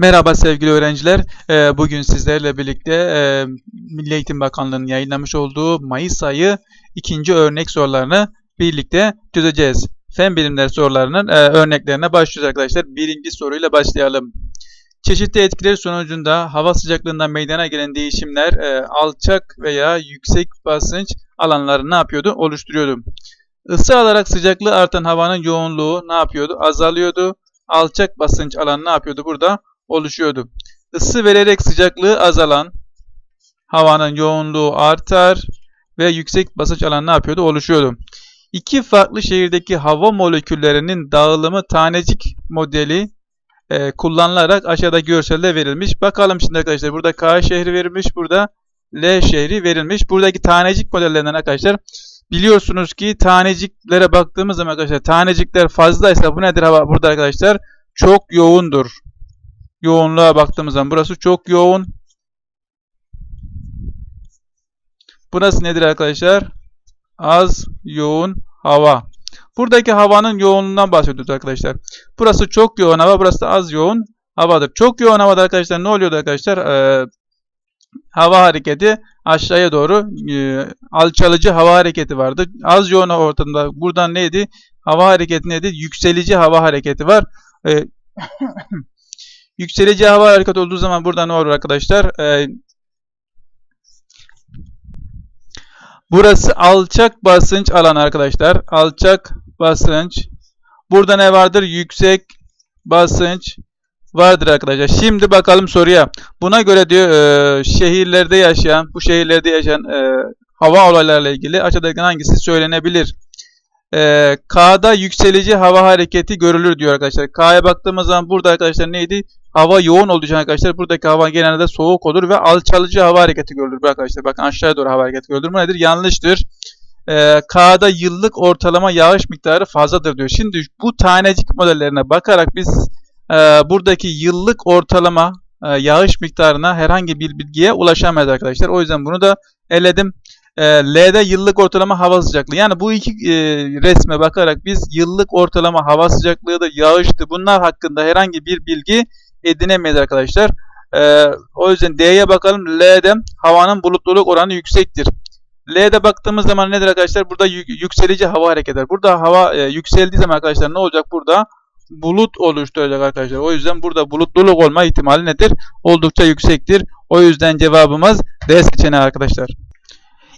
Merhaba sevgili öğrenciler. Ee, Bugün sizlerle birlikte e, Milli Eğitim Bakanlığı'nın yayınlamış olduğu Mayıs ayı ikinci örnek sorularını birlikte çözeceğiz. Fen bilimleri sorularının e, örneklerine başlıyoruz arkadaşlar. Birinci soruyla başlayalım. Çeşitli etkiler sonucunda hava sıcaklığında meydana gelen değişimler e, alçak veya yüksek basınç alanları ne yapıyordu? Oluşturuyordu. Isı alarak sıcaklığı artan havanın yoğunluğu ne yapıyordu? Azalıyordu. Alçak basınç alanı ne yapıyordu? Burada oluşuyordu. Isı vererek sıcaklığı azalan havanın yoğunluğu artar ve yüksek basınç alanı ne yapıyordu? Oluşuyordu. İki farklı şehirdeki hava moleküllerinin dağılımı tanecik modeli e, kullanılarak aşağıdaki görselde verilmiş. Bakalım şimdi arkadaşlar burada K şehri verilmiş, burada L şehri verilmiş. Buradaki tanecik modellerinden arkadaşlar biliyorsunuz ki taneciklere baktığımız zaman arkadaşlar tanecikler fazlaysa bu nedir hava burada arkadaşlar? Çok yoğundur yoğunluğa baktığımız zaman burası çok yoğun. Burası nedir arkadaşlar? Az yoğun hava. Buradaki havanın yoğunluğundan bahsediyoruz arkadaşlar. Burası çok yoğun hava, burası da az yoğun havadır. Çok yoğun havada arkadaşlar ne oluyordu arkadaşlar? Ee, hava hareketi aşağıya doğru e, alçalıcı hava hareketi vardı. Az yoğun ortamda buradan neydi? Hava hareketi neydi? Yükselici hava hareketi var. E, Yükselici hava hareketi olduğu zaman burada ne olur arkadaşlar? Ee, burası alçak basınç alanı arkadaşlar. Alçak basınç. Burada ne vardır? Yüksek basınç vardır arkadaşlar. Şimdi bakalım soruya. Buna göre diyor e, şehirlerde yaşayan, bu şehirlerde yaşayan e, hava olaylarıyla ilgili aşağıdaki hangisi söylenebilir? E, K'da yükselici hava hareketi görülür diyor arkadaşlar. K'ya baktığımız zaman burada arkadaşlar neydi? hava yoğun olduğu için arkadaşlar buradaki hava genelde soğuk olur ve alçalıcı hava hareketi görülür arkadaşlar. Bakın aşağıya doğru hava hareketi görülür. Bu nedir? Yanlıştır. Ee, K'da yıllık ortalama yağış miktarı fazladır diyor. Şimdi bu tanecik modellerine bakarak biz e, buradaki yıllık ortalama e, yağış miktarına herhangi bir bilgiye ulaşamayız arkadaşlar. O yüzden bunu da eledim. E, L'de yıllık ortalama hava sıcaklığı. Yani bu iki e, resme bakarak biz yıllık ortalama hava sıcaklığı da yağıştı bunlar hakkında herhangi bir bilgi edinemeyiz arkadaşlar. Ee, o yüzden D'ye bakalım. L'de havanın bulutluluk oranı yüksektir. L'de baktığımız zaman nedir arkadaşlar? Burada yükselici hava hareket eder. Burada hava e, yükseldiği zaman arkadaşlar ne olacak? Burada bulut oluşturacak arkadaşlar. O yüzden burada bulutluluk olma ihtimali nedir? Oldukça yüksektir. O yüzden cevabımız D seçeneği arkadaşlar.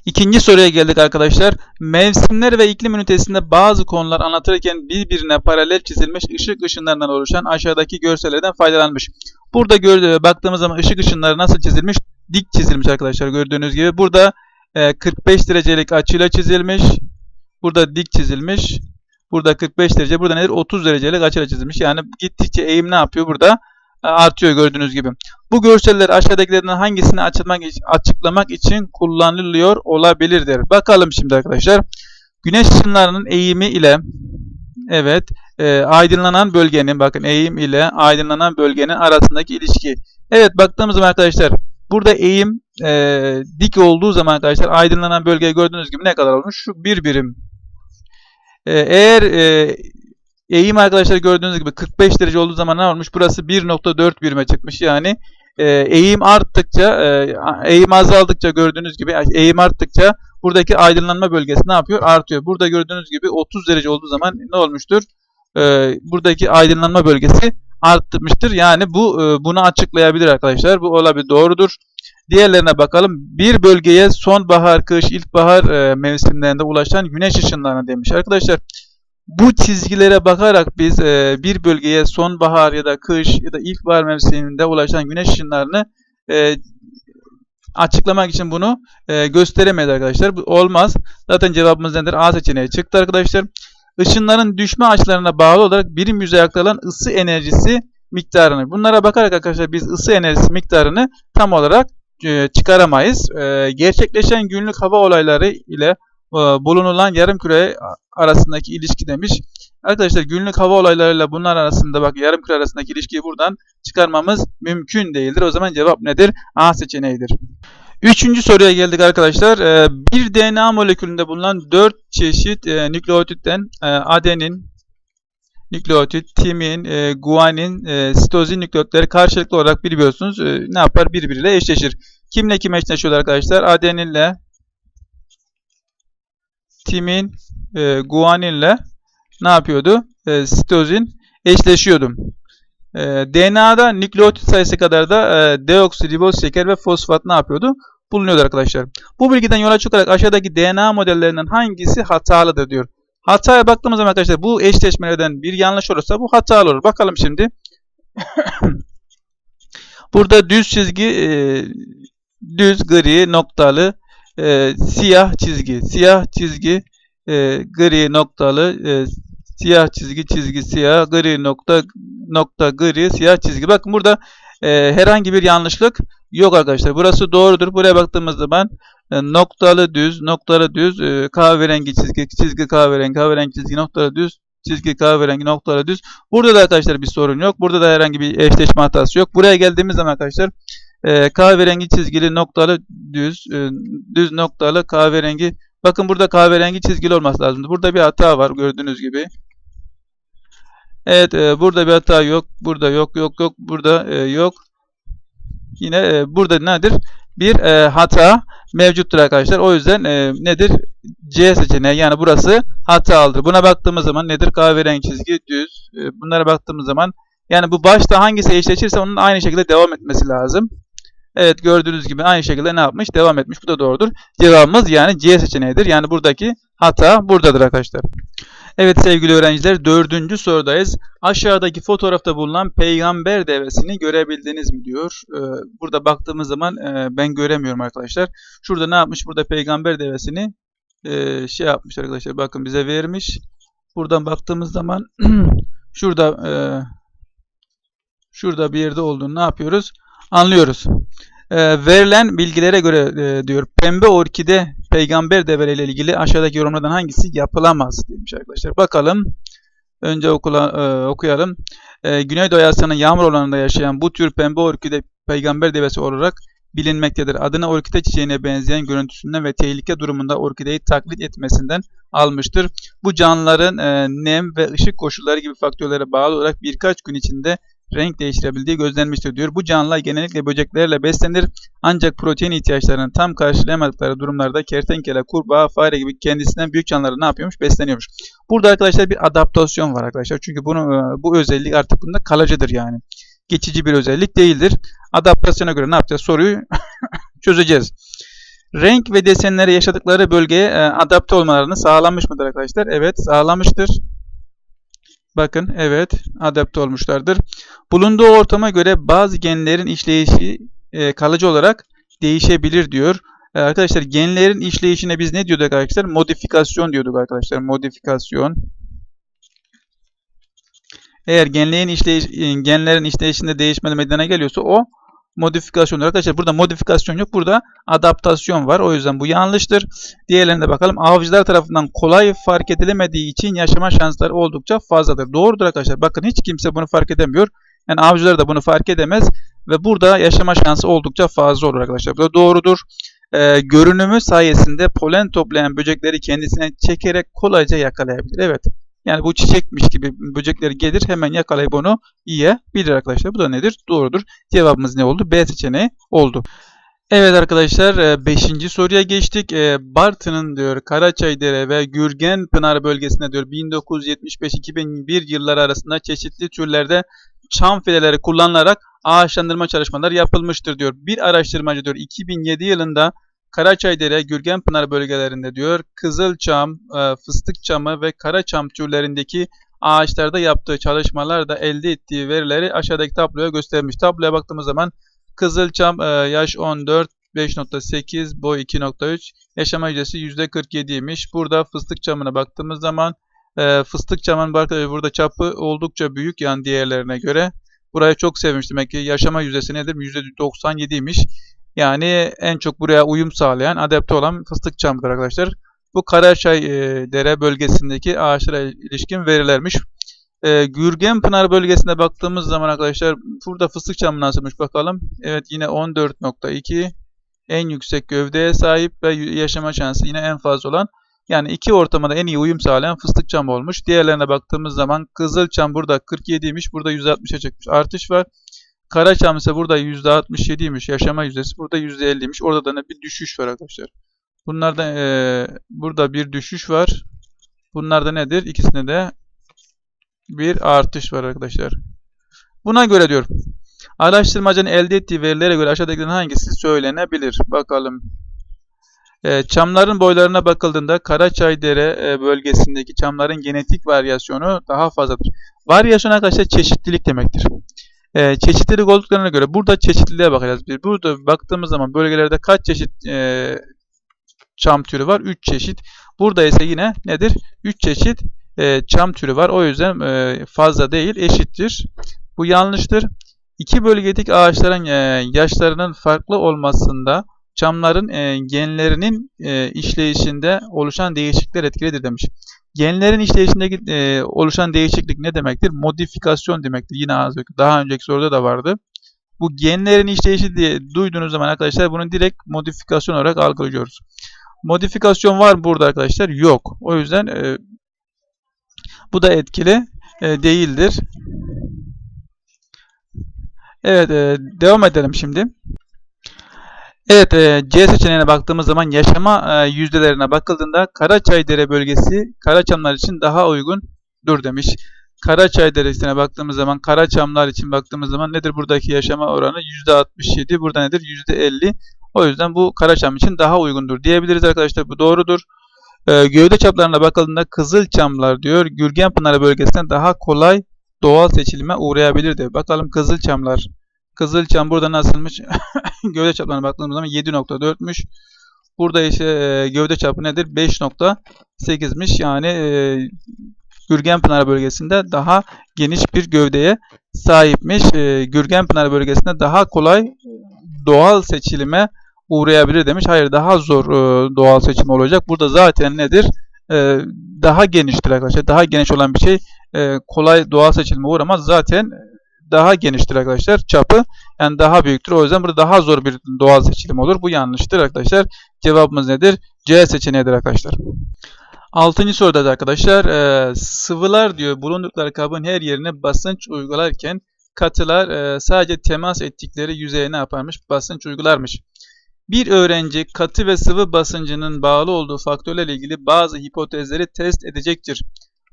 İkinci soruya geldik arkadaşlar. Mevsimler ve iklim ünitesinde bazı konular anlatırken birbirine paralel çizilmiş ışık ışınlarından oluşan aşağıdaki görsellerden faydalanmış. Burada gördüğü, baktığımız zaman ışık ışınları nasıl çizilmiş? Dik çizilmiş arkadaşlar gördüğünüz gibi. Burada 45 e, derecelik açıyla çizilmiş. Burada dik çizilmiş. Burada 45 derece. Burada nedir? 30 derecelik açıyla çizilmiş. Yani gittikçe eğim ne yapıyor burada? Artıyor gördüğünüz gibi. Bu görseller aşağıdakilerden hangisini açıklamak, açıklamak için kullanılıyor olabilirdir. Bakalım şimdi arkadaşlar. Güneş ışınlarının eğimi ile evet e, aydınlanan bölgenin bakın eğim ile aydınlanan bölgenin arasındaki ilişki. Evet baktığımız zaman arkadaşlar burada eğim e, dik olduğu zaman arkadaşlar aydınlanan bölgeyi gördüğünüz gibi ne kadar olmuş? Şu bir birim. E, eğer e, Eğim arkadaşlar gördüğünüz gibi 45 derece olduğu zaman ne olmuş? Burası 1.4 birime çıkmış. Yani e, eğim arttıkça, e, eğim azaldıkça gördüğünüz gibi eğim arttıkça buradaki aydınlanma bölgesi ne yapıyor? Artıyor. Burada gördüğünüz gibi 30 derece olduğu zaman ne olmuştur? E, buradaki aydınlanma bölgesi artmıştır. Yani bu bunu açıklayabilir arkadaşlar. Bu olabilir doğrudur. Diğerlerine bakalım. Bir bölgeye sonbahar, kış, ilkbahar mevsimlerinde ulaşan güneş ışınlarına demiş. Arkadaşlar bu çizgilere bakarak biz e, bir bölgeye sonbahar ya da kış ya da ilkbahar mevsiminde ulaşan güneş ışınlarını e, açıklamak için bunu e, gösteremeyiz arkadaşlar. Bu olmaz. Zaten cevabımız nedir? A seçeneği çıktı arkadaşlar. Işınların düşme açılarına bağlı olarak birim yüzeye aktarılan ısı enerjisi miktarını. Bunlara bakarak arkadaşlar biz ısı enerjisi miktarını tam olarak e, çıkaramayız. E, gerçekleşen günlük hava olayları ile bulunulan yarım küre arasındaki ilişki demiş. Arkadaşlar günlük hava olaylarıyla bunlar arasında bak yarım küre arasındaki ilişkiyi buradan çıkarmamız mümkün değildir. O zaman cevap nedir? A seçeneğidir. Üçüncü soruya geldik arkadaşlar. E, bir DNA molekülünde bulunan dört çeşit e, nükleotitten adenin, nükleotit, timin, e, guanin, e, sitozin nükleotleri karşılıklı olarak biliyorsunuz e, ne yapar? Birbiriyle eşleşir. Kimle kim eşleşiyor arkadaşlar? Adeninle timin, e, guaninle ne yapıyordu? E, sitozin eşleşiyordu. E, DNA'da nükleotit sayısı kadar da e, deoksiriboz şeker ve fosfat ne yapıyordu? Bulunuyordu arkadaşlar. Bu bilgiden yola çıkarak aşağıdaki DNA modellerinden hangisi hatalıdır diyor. Hataya baktığımız zaman arkadaşlar bu eşleşmelerden bir yanlış olursa bu hatalı olur. Bakalım şimdi. Burada düz çizgi e, düz gri noktalı e, siyah çizgi siyah çizgi e, gri noktalı e, siyah çizgi çizgi siyah gri nokta nokta gri siyah çizgi. Bakın burada e, herhangi bir yanlışlık yok arkadaşlar. Burası doğrudur. Buraya baktığımız zaman e, noktalı düz, noktalı düz, e, kahverengi çizgi, çizgi kahverengi, kahverengi çizgi, noktalı düz, çizgi kahverengi, noktalı düz. Burada da arkadaşlar bir sorun yok. Burada da herhangi bir eşleşme hatası yok. Buraya geldiğimiz zaman arkadaşlar e, kahverengi çizgili noktalı düz, e, düz noktalı kahverengi. Bakın burada kahverengi çizgili olması lazım. Burada bir hata var gördüğünüz gibi. Evet e, burada bir hata yok. Burada yok yok yok. Burada e, yok. Yine e, burada nedir? Bir e, hata mevcuttur arkadaşlar. O yüzden e, nedir? C seçeneği yani burası hatalıdır. Buna baktığımız zaman nedir? Kahverengi çizgi düz. E, bunlara baktığımız zaman yani bu başta hangisi eşleşirse onun aynı şekilde devam etmesi lazım. Evet gördüğünüz gibi aynı şekilde ne yapmış? Devam etmiş. Bu da doğrudur. Cevabımız yani C seçeneğidir. Yani buradaki hata buradadır arkadaşlar. Evet sevgili öğrenciler dördüncü sorudayız. Aşağıdaki fotoğrafta bulunan peygamber devesini görebildiniz mi diyor. Ee, burada baktığımız zaman e, ben göremiyorum arkadaşlar. Şurada ne yapmış? Burada peygamber devesini e, şey yapmış arkadaşlar. Bakın bize vermiş. Buradan baktığımız zaman şurada e, şurada bir yerde olduğunu ne yapıyoruz? Anlıyoruz. verilen bilgilere göre diyor pembe orkide peygamber develeriyle ilgili aşağıdaki yorumlardan hangisi yapılamaz demiş arkadaşlar. Bakalım. Önce okula, e, okuyalım. E, Güneydoğu Asya'nın yağmur alanında yaşayan bu tür pembe orkide peygamber devesi olarak bilinmektedir. Adını orkide çiçeğine benzeyen görüntüsünden ve tehlike durumunda orkideyi taklit etmesinden almıştır. Bu canlıların e, nem ve ışık koşulları gibi faktörlere bağlı olarak birkaç gün içinde renk değiştirebildiği gözlenmiştir diyor. Bu canlılar genellikle böceklerle beslenir ancak protein ihtiyaçlarını tam karşılayamadıkları durumlarda kertenkele, kurbağa, fare gibi kendisinden büyük canlıları ne yapıyormuş? Besleniyormuş. Burada arkadaşlar bir adaptasyon var arkadaşlar. Çünkü bunu, e, bu özellik artık bunda kalıcıdır yani. Geçici bir özellik değildir. Adaptasyona göre ne yapacağız? Soruyu çözeceğiz. Renk ve desenleri yaşadıkları bölgeye e, adapte olmalarını sağlanmış mıdır arkadaşlar? Evet sağlamıştır. Bakın evet adapte olmuşlardır. Bulunduğu ortama göre bazı genlerin işleyişi e, kalıcı olarak değişebilir diyor. E, arkadaşlar genlerin işleyişine biz ne diyorduk arkadaşlar? Modifikasyon diyorduk arkadaşlar. Modifikasyon. Eğer genlerin işleyiş, e, genlerin işleyişinde değişme meydana geliyorsa o modifikasyon. Arkadaşlar burada modifikasyon yok. Burada adaptasyon var. O yüzden bu yanlıştır. Diğerlerine bakalım. Avcılar tarafından kolay fark edilemediği için yaşama şansları oldukça fazladır. Doğrudur arkadaşlar. Bakın hiç kimse bunu fark edemiyor. Yani avcılar da bunu fark edemez. Ve burada yaşama şansı oldukça fazla olur arkadaşlar. Bu da doğrudur. Ee, görünümü sayesinde polen toplayan böcekleri kendisine çekerek kolayca yakalayabilir. Evet. Yani bu çiçekmiş gibi böcekleri gelir hemen yakalayıp onu yiyebilir arkadaşlar. Bu da nedir? Doğrudur. Cevabımız ne oldu? B seçeneği oldu. Evet arkadaşlar 5. E, soruya geçtik. E, Bartın'ın diyor Karaçaydere ve Gürgen Pınar bölgesinde diyor 1975-2001 yılları arasında çeşitli türlerde çam fideleri kullanılarak ağaçlandırma çalışmaları yapılmıştır diyor. Bir araştırmacı diyor 2007 yılında Karaçaydere, Gürgenpınar bölgelerinde diyor kızılçam, e, fıstık çamı ve karaçam türlerindeki ağaçlarda yaptığı çalışmalarda elde ettiği verileri aşağıdaki tabloya göstermiş. Tabloya baktığımız zaman kızılçam e, yaş 14, 5.8, boy 2.3, yaşama yüzdesi %47'ymiş. Burada fıstık çamına baktığımız zaman e, fıstık çamının burada çapı oldukça büyük yani diğerlerine göre. Burayı çok sevmiş demek ki yaşama yüzdesi nedir? %97'ymiş. Yani en çok buraya uyum sağlayan, adapte olan fıstık çamıdır arkadaşlar. Bu Karaçay e, dere bölgesindeki ağaçlara ilişkin verilermiş. E, Gürgen Pınar bölgesine baktığımız zaman arkadaşlar burada fıstık çamı nasılmış bakalım. Evet yine 14.2 en yüksek gövdeye sahip ve yaşama şansı yine en fazla olan Yani iki ortama da en iyi uyum sağlayan fıstık çam olmuş. Diğerlerine baktığımız zaman Kızılçam burada 47'ymiş. Burada %60'a çıkmış. Artış var. Karaçam ise burada %67'ymiş. Yaşama yüzdesi burada %50'ymiş. Orada da ne bir düşüş var arkadaşlar. Bunlarda e, burada bir düşüş var. Bunlarda nedir? İkisinde de bir artış var arkadaşlar. Buna göre diyor. Araştırmacının elde ettiği verilere göre aşağıdakilerin hangisi söylenebilir? Bakalım. E, çamların boylarına bakıldığında Karaçaydere e, bölgesindeki çamların genetik varyasyonu daha fazladır. Varyasyon arkadaşlar çeşitlilik demektir. E, çeşitlilik olduklarına göre burada çeşitliliğe bakacağız. Bir Burada baktığımız zaman bölgelerde kaç çeşit e, çam türü var? 3 çeşit. Burada ise yine nedir? 3 çeşit e, çam türü var. O yüzden e, fazla değil, eşittir. Bu yanlıştır. İki bölgedeki ağaçların e, yaşlarının farklı olmasında çamların e, genlerinin e, işleyişinde oluşan değişiklikler etkilidir demiş. Genlerin işleyişindeki e, oluşan değişiklik ne demektir? Modifikasyon demektir. Yine az önce, daha önceki soruda da vardı. Bu genlerin işleyişi diye duyduğunuz zaman arkadaşlar bunu direkt modifikasyon olarak algılıyoruz. Modifikasyon var burada arkadaşlar? Yok. O yüzden e, bu da etkili e, değildir. Evet, e, devam edelim şimdi. Evet, e, C seçeneğine baktığımız zaman yaşama e, yüzdelerine bakıldığında Karaçaydere bölgesi Karaçamlar için daha uygundur demiş. Karaçaydere'sine baktığımız zaman Karaçamlar için baktığımız zaman nedir buradaki yaşama oranı? %67. Burada nedir? %50. O yüzden bu Karaçam için daha uygundur diyebiliriz arkadaşlar. Bu doğrudur. E, gövde çaplarına bakıldığında Kızılçamlar diyor. Gürgenpınar bölgesinden daha kolay doğal seçilime uğrayabilir diyor. Bakalım Kızılçamlar. Kızılçam burada nasılmış? gövde çaplarına baktığımız zaman 7.4'müş. Burada ise e, gövde çapı nedir? 5.8'miş. Yani e, Gürgenpınar bölgesinde daha geniş bir gövdeye sahipmiş. E, Gürgenpınar bölgesinde daha kolay doğal seçilime uğrayabilir demiş. Hayır daha zor doğal seçim olacak. Burada zaten nedir? Daha geniştir arkadaşlar. Daha geniş olan bir şey kolay doğal seçilime uğramaz. Zaten daha geniştir arkadaşlar çapı. Yani daha büyüktür. O yüzden burada daha zor bir doğal seçilim olur. Bu yanlıştır arkadaşlar. Cevabımız nedir? C seçeneğidir arkadaşlar. Altıncı soruda da arkadaşlar e, sıvılar diyor bulundukları kabın her yerine basınç uygularken katılar e, sadece temas ettikleri yüzeye ne yaparmış? Basınç uygularmış. Bir öğrenci katı ve sıvı basıncının bağlı olduğu faktörlerle ilgili bazı hipotezleri test edecektir.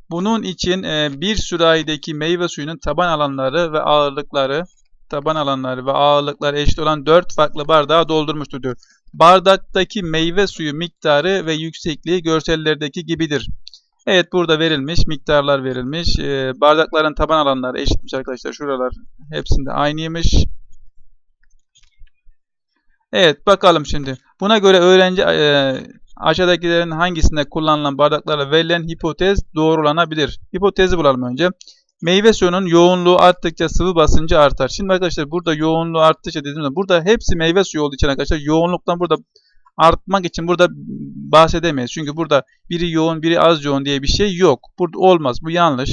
Bunun için e, bir sürahideki meyve suyunun taban alanları ve ağırlıkları taban alanları ve ağırlıkları eşit olan 4 farklı bardağa doldurmuştur diyor. Bardaktaki meyve suyu miktarı ve yüksekliği görsellerdeki gibidir. Evet burada verilmiş, miktarlar verilmiş. E, bardakların taban alanları eşitmiş arkadaşlar. Şuralar hepsinde aynıymış. Evet bakalım şimdi. Buna göre öğrenci e, aşağıdakilerin hangisinde kullanılan bardaklarla verilen hipotez doğrulanabilir? Hipotezi bulalım önce. Meyve suyunun yoğunluğu arttıkça sıvı basıncı artar. Şimdi arkadaşlar burada yoğunluğu arttıkça dediğimde burada hepsi meyve suyu olduğu için arkadaşlar yoğunluktan burada artmak için burada bahsedemeyiz. Çünkü burada biri yoğun biri az yoğun diye bir şey yok. Burada olmaz. Bu yanlış.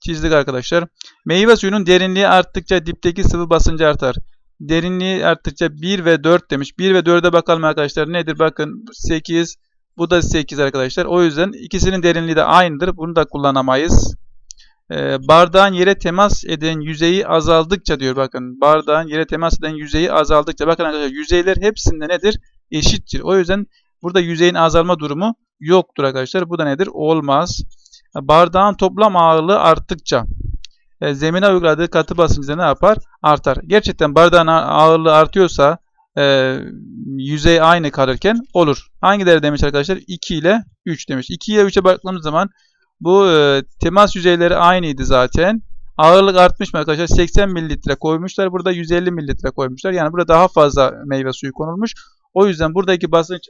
Çizdik arkadaşlar. Meyve suyunun derinliği arttıkça dipteki sıvı basıncı artar. Derinliği arttıkça 1 ve 4 demiş. 1 ve 4'e bakalım arkadaşlar. Nedir? Bakın 8. Bu da 8 arkadaşlar. O yüzden ikisinin derinliği de aynıdır. Bunu da kullanamayız. Ee, bardağın yere temas eden yüzeyi azaldıkça diyor bakın. Bardağın yere temas eden yüzeyi azaldıkça. Bakın arkadaşlar yüzeyler hepsinde nedir? Eşittir. O yüzden burada yüzeyin azalma durumu yoktur arkadaşlar. Bu da nedir? Olmaz. Bardağın toplam ağırlığı arttıkça e, zemine uyguladığı katı basıncı ne yapar? Artar. Gerçekten bardağın ağırlığı artıyorsa e, yüzey aynı kalırken olur. Hangileri demiş arkadaşlar? 2 ile 3 demiş. 2 ile 3'e baktığımız zaman bu e, temas yüzeyleri aynıydı zaten. Ağırlık artmış mı arkadaşlar? 80 mililitre koymuşlar. Burada 150 mililitre koymuşlar. Yani burada daha fazla meyve suyu konulmuş. O yüzden buradaki basınç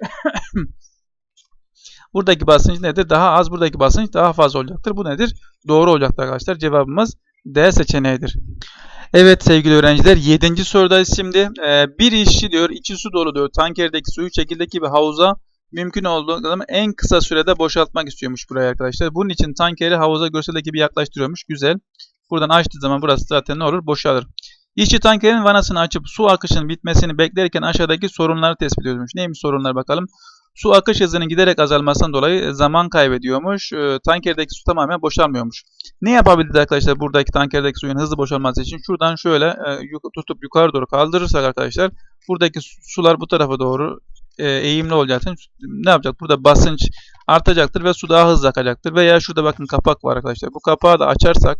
buradaki basınç nedir? Daha az. Buradaki basınç daha fazla olacaktır. Bu nedir? Doğru olacaktır arkadaşlar. Cevabımız D seçeneğidir. Evet sevgili öğrenciler 7. sorudayız şimdi. Ee, bir işçi diyor içi su dolu diyor tankerdeki suyu şekildeki bir havuza mümkün olduğu en kısa sürede boşaltmak istiyormuş buraya arkadaşlar. Bunun için tankeri havuza görseldeki bir yaklaştırıyormuş. Güzel. Buradan açtığı zaman burası zaten ne olur? Boşalır. İşçi tankerin vanasını açıp su akışının bitmesini beklerken aşağıdaki sorunları tespit ediyormuş. Neymiş sorunlar bakalım. Su akış hızının giderek azalmasından dolayı e, zaman kaybediyormuş. E, tankerdeki su tamamen boşalmıyormuş. Ne yapabiliriz arkadaşlar buradaki tankerdeki suyun hızlı boşalması için? Şuradan şöyle e, yuk- tutup yukarı doğru kaldırırsak arkadaşlar buradaki su- sular bu tarafa doğru e, eğimli için ne yapacak? Burada basınç artacaktır ve su daha hızlı akacaktır. Veya şurada bakın kapak var arkadaşlar. Bu kapağı da açarsak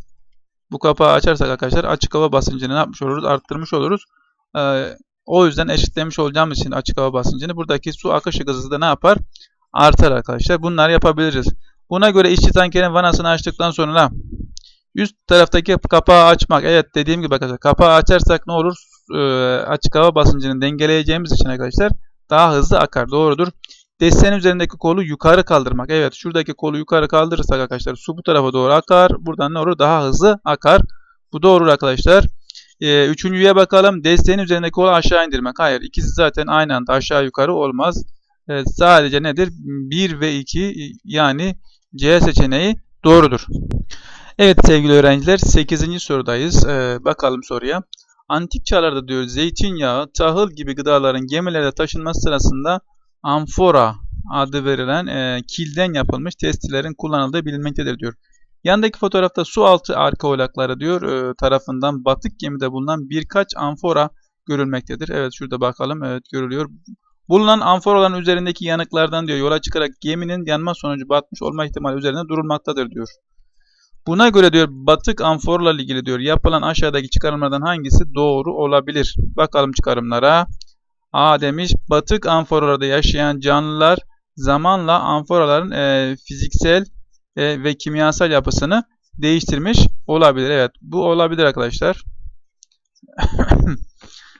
bu kapağı açarsak arkadaşlar açık hava basıncını ne yapmış oluruz? Arttırmış oluruz. Ee, o yüzden eşitlemiş olacağımız için açık hava basıncını buradaki su akışı hızı da ne yapar? Artar arkadaşlar. Bunları yapabiliriz. Buna göre işçi tankerin vanasını açtıktan sonra üst taraftaki kapağı açmak. Evet dediğim gibi arkadaşlar kapağı açarsak ne olur? Ee, açık hava basıncını dengeleyeceğimiz için arkadaşlar daha hızlı akar. Doğrudur. Desteğin üzerindeki kolu yukarı kaldırmak. Evet şuradaki kolu yukarı kaldırırsak arkadaşlar su bu tarafa doğru akar. Buradan ne olur? Daha hızlı akar. Bu doğru arkadaşlar. Ee, üçüncüye bakalım. Desteğin üzerindeki kolu aşağı indirmek. Hayır ikisi zaten aynı anda aşağı yukarı olmaz. Ee, sadece nedir? 1 ve 2 yani C seçeneği doğrudur. Evet sevgili öğrenciler 8. sorudayız. Ee, bakalım soruya. Antik çağlarda diyor zeytinyağı, tahıl gibi gıdaların gemilerde taşınması sırasında amfora adı verilen e, kilden yapılmış testilerin kullanıldığı bilinmektedir diyor. Yandaki fotoğrafta su altı arkeologları diyor e, tarafından batık gemide bulunan birkaç amfora görülmektedir. Evet şurada bakalım evet görülüyor. Bulunan amforaların üzerindeki yanıklardan diyor yola çıkarak geminin yanma sonucu batmış olma ihtimali üzerinde durulmaktadır diyor. Buna göre diyor batık amforla ilgili diyor yapılan aşağıdaki çıkarımlardan hangisi doğru olabilir? Bakalım çıkarımlara. A demiş batık amforalarda yaşayan canlılar zamanla amforaların e, fiziksel e, ve kimyasal yapısını değiştirmiş olabilir. Evet bu olabilir arkadaşlar.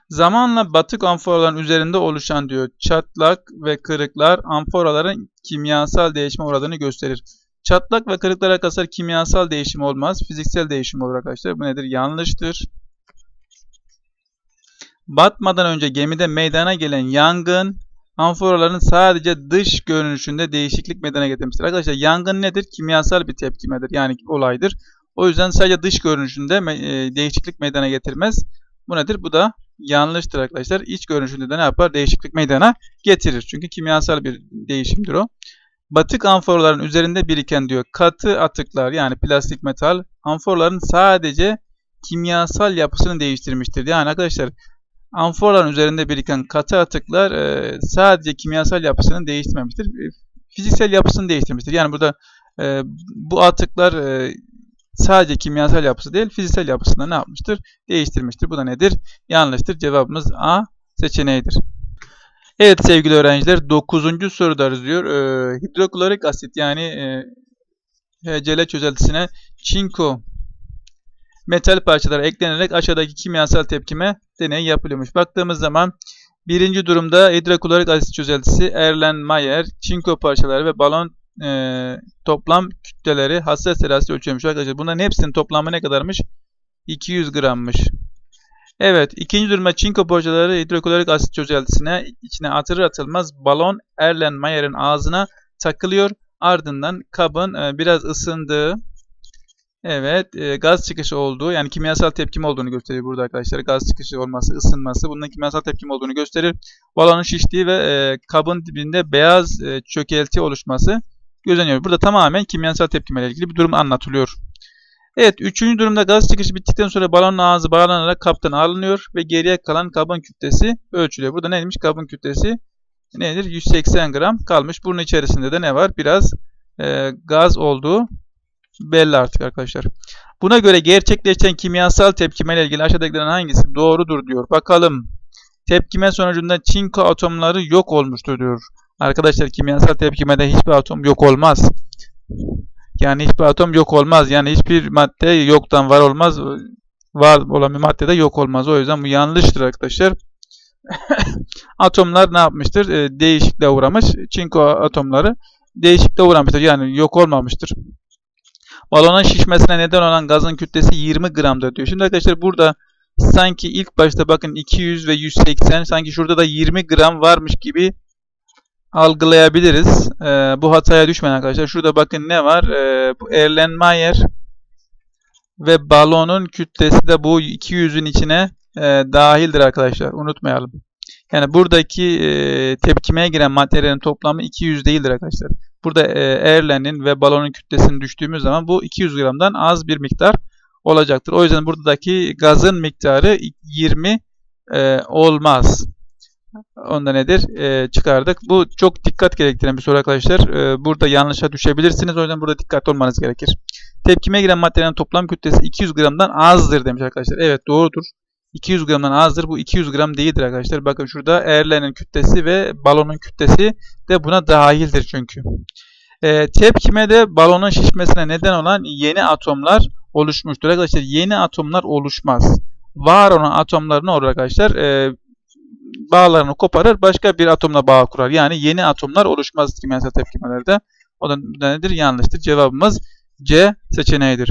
Zamanla batık amforaların üzerinde oluşan diyor çatlak ve kırıklar amforaların kimyasal değişime uğradığını gösterir. Çatlak ve kırıklar arkadaşlar kimyasal değişim olmaz. Fiziksel değişim olur arkadaşlar. Bu nedir? Yanlıştır. Batmadan önce gemide meydana gelen yangın amforaların sadece dış görünüşünde değişiklik meydana getirmiştir. Arkadaşlar yangın nedir? Kimyasal bir tepkimedir. Yani olaydır. O yüzden sadece dış görünüşünde e, değişiklik meydana getirmez. Bu nedir? Bu da yanlıştır arkadaşlar. İç görünüşünde de ne yapar? Değişiklik meydana getirir. Çünkü kimyasal bir değişimdir o. Batık amforaların üzerinde biriken diyor katı atıklar yani plastik metal amforaların sadece kimyasal yapısını değiştirmiştir. Yani arkadaşlar amforaların üzerinde biriken katı atıklar e, sadece kimyasal yapısını değiştirmemiştir. E, fiziksel yapısını değiştirmiştir. Yani burada e, bu atıklar e, sadece kimyasal yapısı değil fiziksel yapısını ne yapmıştır? Değiştirmiştir. Bu da nedir? Yanlıştır. Cevabımız A seçeneğidir. Evet sevgili öğrenciler 9. soruda diyor. E, hidroklorik asit yani e, HCl çözeltisine çinko metal parçaları eklenerek aşağıdaki kimyasal tepkime deneyi yapılıyormuş. Baktığımız zaman birinci durumda hidroklorik asit çözeltisi Erlenmeyer, çinko parçaları ve balon e, toplam kütleleri hassas terazisi ölçüyormuş arkadaşlar. Bunların hepsinin toplamı ne kadarmış? 200 grammış. Evet, ikinci durumda çinko parçaları hidroklorik asit çözeltisine içine atılır atılmaz balon Erlenmeyer'in ağzına takılıyor. Ardından kabın e, biraz ısındığı Evet, e, gaz çıkışı olduğu yani kimyasal tepkim olduğunu gösteriyor burada arkadaşlar. Gaz çıkışı olması, ısınması bunun kimyasal tepkim olduğunu gösterir. Balonun şiştiği ve e, kabın dibinde beyaz e, çökelti oluşması gözleniyor. Burada tamamen kimyasal tepkimeyle ilgili bir durum anlatılıyor. Evet, üçüncü durumda gaz çıkışı bittikten sonra balonun ağzı bağlanarak kaptan alınıyor ve geriye kalan kabın kütlesi ölçülüyor. Burada neymiş? Kabın kütlesi nedir? 180 gram kalmış. Bunun içerisinde de ne var? Biraz e, gaz olduğu belli artık arkadaşlar. Buna göre gerçekleşen kimyasal tepkime ile ilgili aşağıdakilerin hangisi doğrudur diyor. Bakalım. Tepkime sonucunda çinko atomları yok olmuştur diyor. Arkadaşlar kimyasal tepkimede hiçbir atom yok olmaz. Yani hiçbir atom yok olmaz. Yani hiçbir madde yoktan var olmaz. Var olan bir madde de yok olmaz. O yüzden bu yanlıştır arkadaşlar. Atomlar ne yapmıştır? E, değişikliğe uğramış. Çinko atomları değişikliğe uğramıştır. Yani yok olmamıştır. Balonun şişmesine neden olan gazın kütlesi 20 gramdır diyor. Şimdi arkadaşlar burada sanki ilk başta bakın 200 ve 180 sanki şurada da 20 gram varmış gibi algılayabiliriz. Ee, bu hataya düşmeyin arkadaşlar. Şurada bakın ne var? Ee, bu Erlenmeyer ve balonun kütlesi de bu 200'ün içine e, dahildir arkadaşlar. Unutmayalım. Yani buradaki e, tepkimeye giren materyalin toplamı 200 değildir arkadaşlar. Burada Erlen'in ve balonun kütlesini düştüğümüz zaman bu 200 gramdan az bir miktar olacaktır. O yüzden buradaki gazın miktarı 20 e, olmaz. Onda nedir? E, çıkardık. Bu çok dikkat gerektiren bir soru arkadaşlar. E, burada yanlışa düşebilirsiniz. O yüzden burada dikkatli olmanız gerekir. Tepkime giren materyalin toplam kütlesi 200 gramdan azdır demiş arkadaşlar. Evet doğrudur. 200 gramdan azdır. Bu 200 gram değildir arkadaşlar. Bakın şurada Erlen'in kütlesi ve balonun kütlesi de buna dahildir çünkü. E, tepkimede balonun şişmesine neden olan yeni atomlar oluşmuştur. Arkadaşlar yeni atomlar oluşmaz. Var olan atomlar ne olur arkadaşlar? E, bağlarını koparır, başka bir atomla bağ kurar. Yani yeni atomlar oluşmaz kimyasal tepkimelerde. O da nedir? Yanlıştır. Cevabımız C seçeneğidir.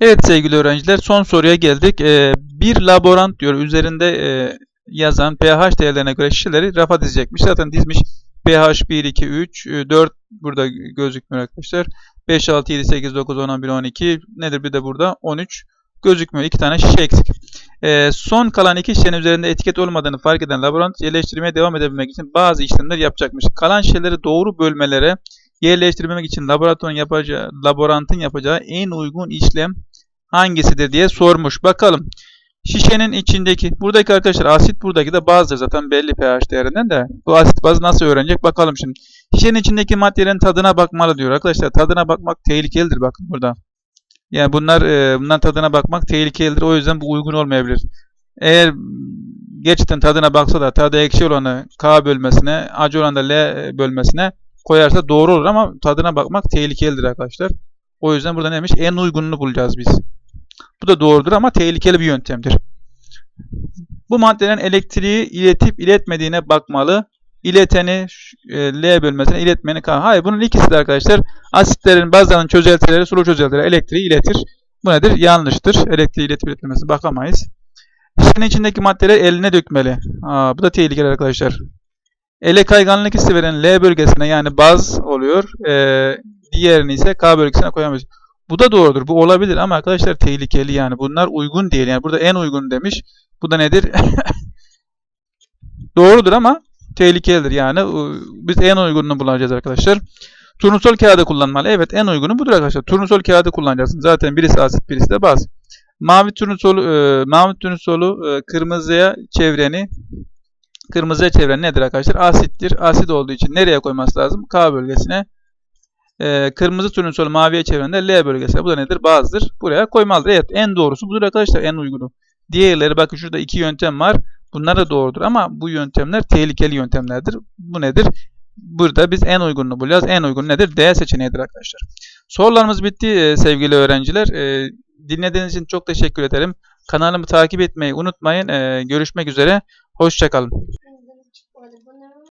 Evet sevgili öğrenciler son soruya geldik. Ee, bir laborant diyor üzerinde e, yazan pH değerlerine göre şişeleri rafa dizecekmiş. Zaten dizmiş pH 1, 2, 3, 4 burada gözükmüyor arkadaşlar. 5, 6, 7, 8, 9, 10, 11, 12 nedir bir de burada 13 gözükmüyor. İki tane şişe eksik. Ee, son kalan iki şişenin üzerinde etiket olmadığını fark eden laborant yerleştirmeye devam edebilmek için bazı işlemler yapacakmış. Kalan şişeleri doğru bölmelere yerleştirmek için laboratuvarın yapacağı, laborantın yapacağı en uygun işlem hangisidir diye sormuş. Bakalım. Şişenin içindeki, buradaki arkadaşlar asit buradaki de bazdır zaten belli pH değerinden de. Bu asit bazı nasıl öğrenecek bakalım şimdi. Şişenin içindeki maddelerin tadına bakmalı diyor. Arkadaşlar tadına bakmak tehlikelidir bakın burada. Yani bunlar e, bundan tadına bakmak tehlikelidir. O yüzden bu uygun olmayabilir. Eğer gerçekten tadına baksa da tadı ekşi olanı K bölmesine, acı olanı da L bölmesine koyarsa doğru olur ama tadına bakmak tehlikelidir arkadaşlar. O yüzden burada neymiş? En uygununu bulacağız biz. Bu da doğrudur ama tehlikeli bir yöntemdir. Bu maddelerin elektriği iletip iletmediğine bakmalı. İleteni e, L bölmesine, iletmeni K. Hayır bunun ikisi de arkadaşlar asitlerin bazılarının çözeltileri, sulu çözeltileri elektriği iletir. Bu nedir? Yanlıştır. Elektriği iletip iletmemesine bakamayız. Şişenin içindeki maddeleri eline dökmeli. Aa, bu da tehlikeli arkadaşlar. Ele kayganlık hissi veren L bölgesine yani baz oluyor. Ee, diğerini ise K bölgesine koyamayız. Bu da doğrudur. Bu olabilir ama arkadaşlar tehlikeli yani. Bunlar uygun değil. Yani burada en uygun demiş. Bu da nedir? doğrudur ama tehlikelidir. Yani biz en uygununu bulacağız arkadaşlar. Turnusol kağıdı kullanmalı. Evet en uygunu budur arkadaşlar. Turnusol kağıdı kullanacaksın. Zaten birisi asit birisi de baz. Mavi turnusolu, e, mavi turnusolu e, kırmızıya çevreni kırmızıya çeviren nedir arkadaşlar? Asittir. Asit olduğu için nereye koyması lazım? K bölgesine. Ee, kırmızı turnusolu maviye çeviren de L bölgesine. Bu da nedir? Bazıdır. Buraya koymalıdır. Evet en doğrusu budur arkadaşlar. En uygunu. Diğerleri bakın şurada iki yöntem var. Bunlar da doğrudur ama bu yöntemler tehlikeli yöntemlerdir. Bu nedir? Burada biz en uygununu bulacağız. En uygun nedir? D seçeneğidir arkadaşlar. Sorularımız bitti e, sevgili öğrenciler. E, dinlediğiniz için çok teşekkür ederim. Kanalımı takip etmeyi unutmayın. E, görüşmek üzere. Hoşçakalın.